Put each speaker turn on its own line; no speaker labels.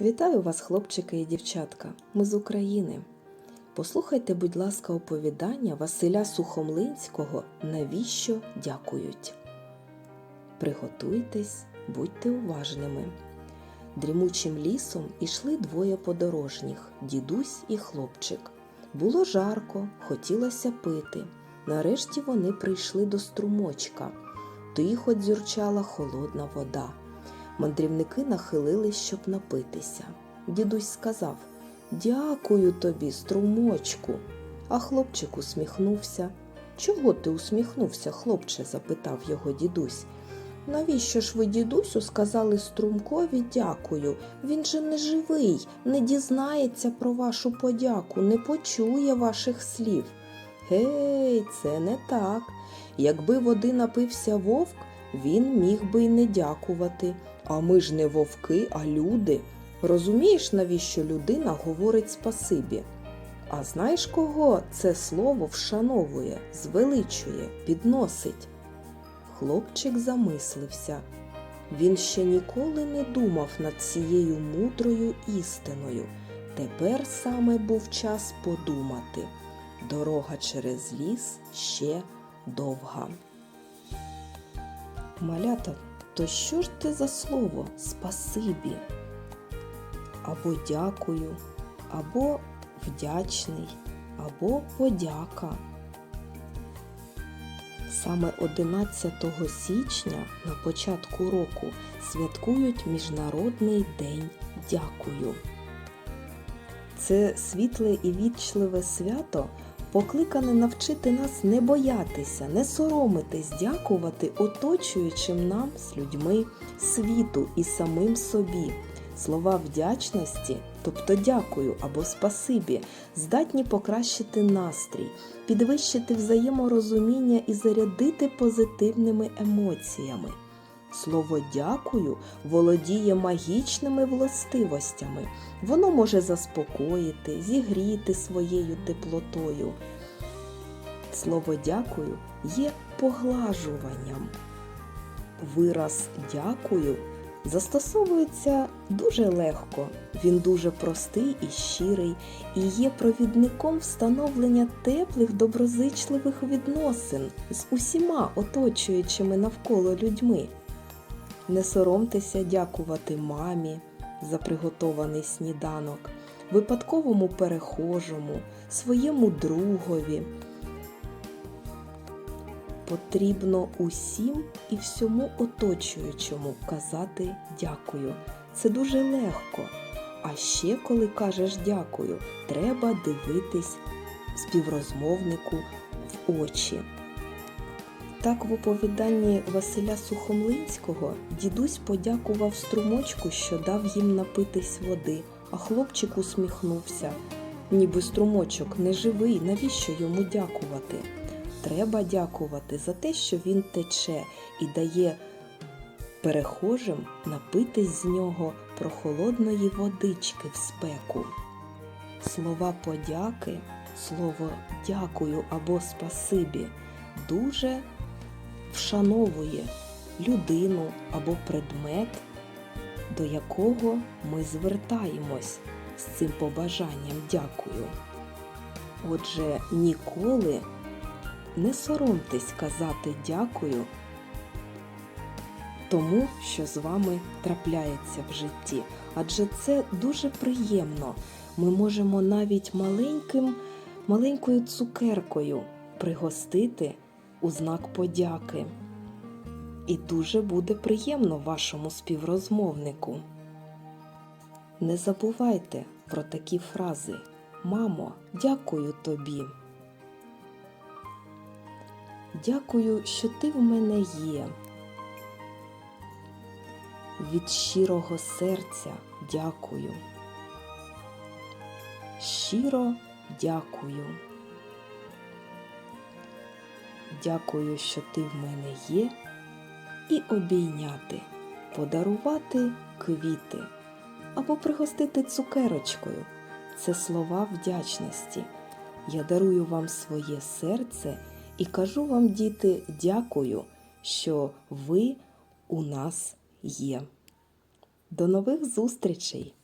Вітаю вас, хлопчики і дівчатка. Ми з України. Послухайте, будь ласка, оповідання Василя Сухомлинського Навіщо дякують. Приготуйтесь, будьте уважними. Дрімучим лісом ішли двоє подорожніх дідусь і хлопчик. Було жарко, хотілося пити. Нарешті вони прийшли до струмочка. Тихо дзюрчала холодна вода. Мандрівники нахилились, щоб напитися. Дідусь сказав Дякую тобі, струмочку. А хлопчик усміхнувся. Чого ти усміхнувся, хлопче? запитав його дідусь. Навіщо ж ви, дідусю, сказали струмкові дякую? Він же не живий, не дізнається про вашу подяку, не почує ваших слів. Гей, це не так. Якби води напився вовк, він міг би й не дякувати. А ми ж не вовки, а люди. Розумієш, навіщо людина говорить спасибі? А знаєш, кого це слово вшановує, звеличує, підносить? Хлопчик замислився. Він ще ніколи не думав над цією мудрою істиною. Тепер саме був час подумати. Дорога через ліс ще довга. Малята, то що ж ти за слово спасибі? Або дякую, або вдячний, або подяка. Саме 11 січня на початку року святкують Міжнародний день Дякую. Це світле і вічливе свято покликане навчити нас не боятися, не соромитись, дякувати оточуючим нам з людьми світу і самим собі. Слова вдячності, тобто дякую або спасибі, здатні покращити настрій, підвищити взаєморозуміння і зарядити позитивними емоціями. Слово дякую володіє магічними властивостями. Воно може заспокоїти, зігріти своєю теплотою. Слово дякую є поглажуванням. Вираз дякую застосовується дуже легко. Він дуже простий і щирий і є провідником встановлення теплих доброзичливих відносин з усіма оточуючими навколо людьми. Не соромтеся дякувати мамі за приготований сніданок, випадковому перехожому, своєму другові. Потрібно усім і всьому оточуючому казати дякую. Це дуже легко. А ще, коли кажеш дякую, треба дивитись співрозмовнику в очі. Так в оповіданні Василя Сухомлинського дідусь подякував струмочку, що дав їм напитись води, а хлопчик усміхнувся. Ніби струмочок не живий, навіщо йому дякувати? Треба дякувати за те, що він тече і дає перехожим напитись з нього прохолодної водички в спеку. Слова подяки, слово дякую або спасибі дуже вшановує людину або предмет, до якого ми звертаємось з цим побажанням дякую. Отже, ніколи не соромтесь казати дякую тому, що з вами трапляється в житті. Адже це дуже приємно. Ми можемо навіть маленьким, маленькою цукеркою пригостити у знак подяки. І дуже буде приємно вашому співрозмовнику. Не забувайте про такі фрази. Мамо, дякую тобі. Дякую, що ти в мене є. Від щирого серця дякую. Щиро дякую. Дякую, що ти в мене є. І обійняти, подарувати квіти або пригостити цукерочкою. Це слова вдячності. Я дарую вам своє серце і кажу вам, діти, дякую, що ви у нас є. До нових зустрічей!